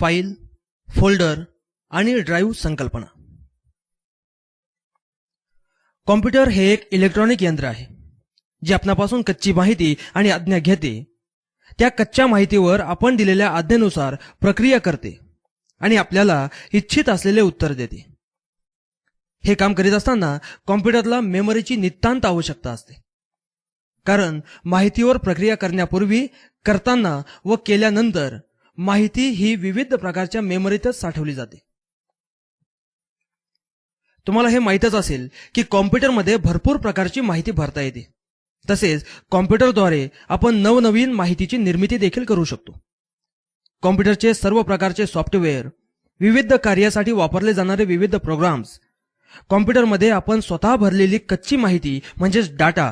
File folder आणि drive संकल्पना. Computer हे एक इलेक्ट्रॉनिक यंत्र आहे जे आपणापासून कच्ची माहिती आणि आज्ञा घेते. त्या कच्च्या माहितीवर आपण दिलेल्या आज्ञेनुसार प्रक्रिया करते आणि आपल्याला इच्छित असलेले उत्तर देते. हे काम करीत असताना कॉम्प्युटरला मेमरीची नितांत आवश्यकता असते. कारण माहितीवर प्रक्रिया करण्यापूर्वी करताना व केल्यानंतर माहिती ही विविध प्रकारच्या मेमरीतच साठवली जाते. तुम्हाला हे माहीतच असेल की कॉम्प्युटरमध्ये भरपूर प्रकारची माहिती भरता येते. तसेच कॉम्प्युटरद्वारे आपण नवनवीन माहितीची निर्मिती देखील करू शकतो. कॉम्प्युटरचे सर्व प्रकारचे सॉफ्टवेअर विविध कार्यासाठी वापरले जाणारे विविध प्रोग्राम्स कॉम्प्युटरमध्ये आपण स्वतः भरलेली कच्ची माहिती म्हणजेच डाटा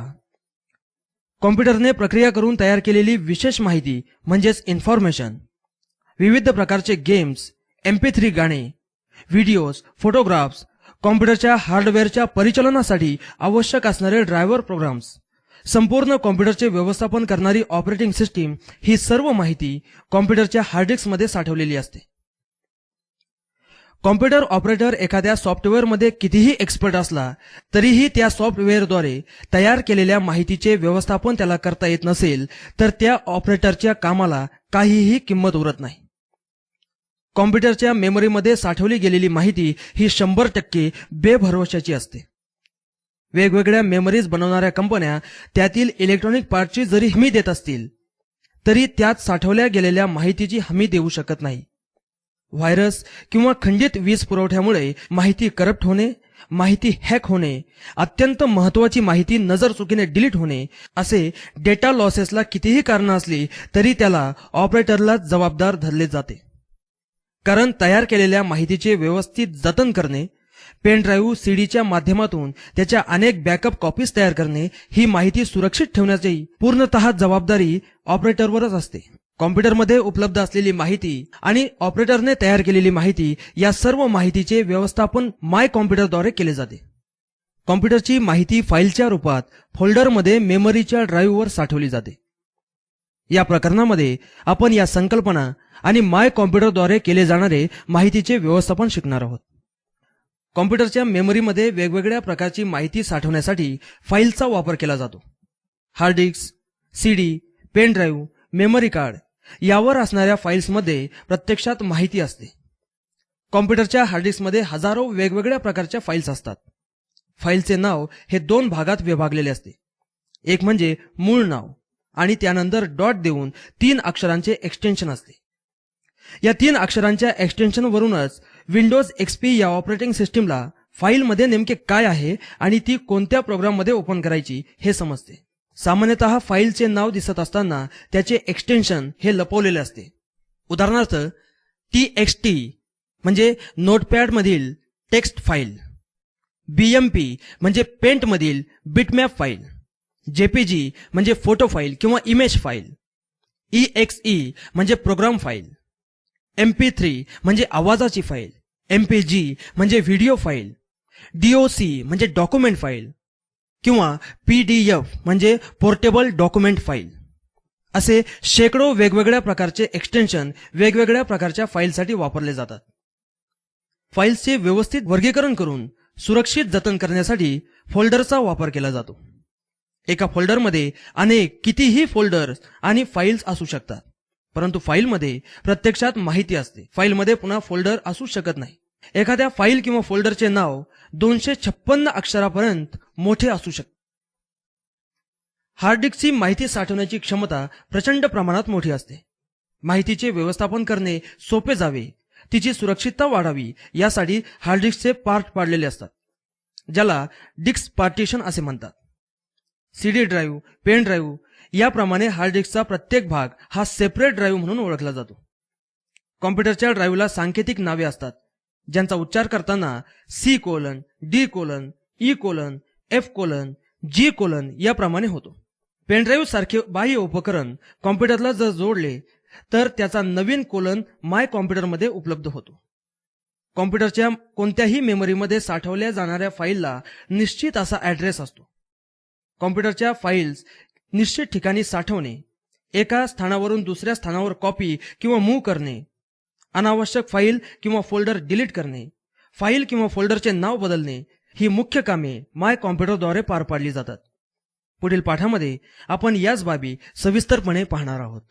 कॉम्प्युटरने प्रक्रिया करून तयार केलेली विशेष माहिती म्हणजेच इन्फॉर्मेशन विविध प्रकारचे गेम्स एमपी थ्री गाणे व्हिडिओज फोटोग्राफ्स कॉम्प्युटरच्या हार्डवेअरच्या परिचालनासाठी आवश्यक असणारे ड्रायव्हर प्रोग्राम्स संपूर्ण कॉम्प्युटरचे व्यवस्थापन करणारी ऑपरेटिंग सिस्टीम ही सर्व माहिती कॉम्प्युटरच्या हार्डडिस्कमध्ये साठवलेली असते. कॉम्प्युटर ऑपरेटर एखाद्या सॉफ्टवेअरमध्ये कितीही एक्सपर्ट असला तरीही त्या सॉफ्टवेअरद्वारे तयार केलेल्या माहितीचे व्यवस्थापन त्याला करता येत नसेल तर त्या ऑपरेटरच्या कामाला काहीही किंमत उरत नाही. कॉम्प्युटरच्या मेमरीमध्ये साठवली गेलेली माहिती ही शंभर टक्के बेभरवशाची असते. वेगवेगळ्या मेमरीज बनवणाऱ्या कंपन्या त्यातील इलेक्ट्रॉनिक पार्टची जरी हमी देत असतील तरी त्यात साठवल्या गेलेल्या माहितीची हमी देऊ शकत नाही. व्हायरस किंवा खंडित वीज पुरवठ्यामुळे माहिती करप्ट होणे माहिती हॅक होणे अत्यंत महत्वाची माहिती नजर चुकीने डिलीट होणे असे डेटा लॉसेसला कितीही कारणं असली तरी त्याला ऑपरेटरलाच जबाबदार धरले जाते. कारण तयार केलेल्या माहितीचे व्यवस्थित जतन करणे पेन ड्राईव्ह सीडीच्या माध्यमातून त्याच्या अनेक बॅकअप कॉपीज तयार करणे ही माहिती सुरक्षित ठेवण्याची पूर्णतः जबाबदारी ऑपरेटरवरच असते. कॉम्प्युटरमध्ये उपलब्ध असलेली माहिती आणि ऑपरेटरने तयार केलेली माहिती या सर्व माहितीचे व्यवस्थापन माय कॉम्प्युटरद्वारे केले जाते. कॉम्प्युटरची माहिती फाईलच्या रूपात फोल्डरमध्ये मेमरीच्या ड्राईव्हवर साठवली जाते. या प्रकरणामध्ये आपण या संकल्पना आणि माय कॉम्प्युटरद्वारे केले जाणारे माहितीचे व्यवस्थापन शिकणार आहोत. कॉम्प्युटरच्या मेमरीमध्ये वेगवेगळ्या प्रकारची माहिती साठवण्यासाठी फाईलचा वापर केला जातो. Hard disk CD pen drive memory card यावर असणाऱ्या फाईल्समध्ये प्रत्यक्षात माहिती असते. कॉम्प्युटरच्या हार्ड डिस्कमध्ये हजारो वेगवेगळ्या प्रकारच्या फाईल्स असतात. फाईलचे नाव हे दोन भागात विभागलेले असते. एक म्हणजे मूळ नाव. आणि त्यानंतर डॉट देऊन तीन अक्षरांचे एक्सटेन्शन असते. या तीन अक्षरांच्या एक्सटेन्शनवरूनच विंडोज एक्सपी या ऑपरेटिंग सिस्टीमला फाईलमध्ये नेमके काय आहे आणि ती कोणत्या प्रोग्राममध्ये ओपन करायची हे समजते. सामान्यतः फाईलचे नाव दिसत असताना त्याचे एक्सटेन्शन हे लपवलेले असते. उदाहरणार्थ टी एक्स टी म्हणजे नोटपॅडमधील टेक्स्ट फाईल बीएमपी म्हणजे पेंटमधील बिटमॅप फाईल जेपीजी म्हणजे फोटो फाईल किंवा image file E X E म्हणजे program file M P three म्हणजे आवाजाची फाईल एम पी जी म्हणजे व्हिडिओ फाईल डीओसी म्हणजे डॉक्युमेंट फाईल किंवा पी डी एफ म्हणजे पोर्टेबल डॉक्युमेंट फाईल असे शेकडो वेगवेगळ्या प्रकारचे एक्सटेन्शन वेगवेगळ्या प्रकारच्या फाईलसाठी वापरले जातात. फाईल्सचे व्यवस्थित वर्गीकरण करून सुरक्षित जतन करण्यासाठी फोल्डरचा वापर केला जातो. एका फोल्डरमध्ये अनेक कितीही फोल्डर्स आणि फाईल्स असू शकतात. परंतु फाईलमध्ये प्रत्यक्षात माहिती असते. फाईलमध्ये पुन्हा फोल्डर असू शकत नाही. एखाद्या फाईल किंवा फोल्डरचे नाव दोनशे छप्पन्न अक्षरापर्यंत मोठे असू शकते. हार्ड डिस्कची माहिती साठवण्याची क्षमता प्रचंड प्रमाणात मोठी असते. माहितीचे व्यवस्थापन करणे सोपे जावे. तिची सुरक्षितता वाढावी यासाठी हार्ड डिस्कचे पार्ट पाडलेले असतात ज्याला डिस्क पार्टिशन असे म्हणतात. C D drive pen drive याप्रमाणे हार्ड डिस्कचा प्रत्येक भाग हा सेपरेट ड्राईव्ह म्हणून ओळखला जातो. कॉम्प्युटरच्या ड्राईव्हला सांकेतिक नावे असतात ज्यांचा उच्चार करताना C colon D colon E colon F colon G colon याप्रमाणे होतो. पेनड्राईव्ह सारखे बाह्य उपकरण कॉम्प्युटरला जर जोडले तर त्याचा नवीन कोलन माय कॉम्प्युटरमध्ये उपलब्ध होतो. कॉम्प्युटरच्या कोणत्याही मेमरीमध्ये साठवल्या जाणाऱ्या फाईलला निश्चित असा ऍड्रेस असतो. कॉम्प्युटरच्या फाईल्स निश्चित ठिकाणी साठवणे एका स्थानावरून दुसऱ्या स्थानावर कॉपी किंवा मूव्ह करणे अनावश्यक फाईल किंवा फोल्डर डिलीट करणे फाईल किंवा फोल्डरचे नाव बदलणे ही मुख्य कामे माय कॉम्प्युटरद्वारे पार पाडली जातात. पुढील पाठामध्ये आपण याच बाबी सविस्तरपणे पाहणार आहोत.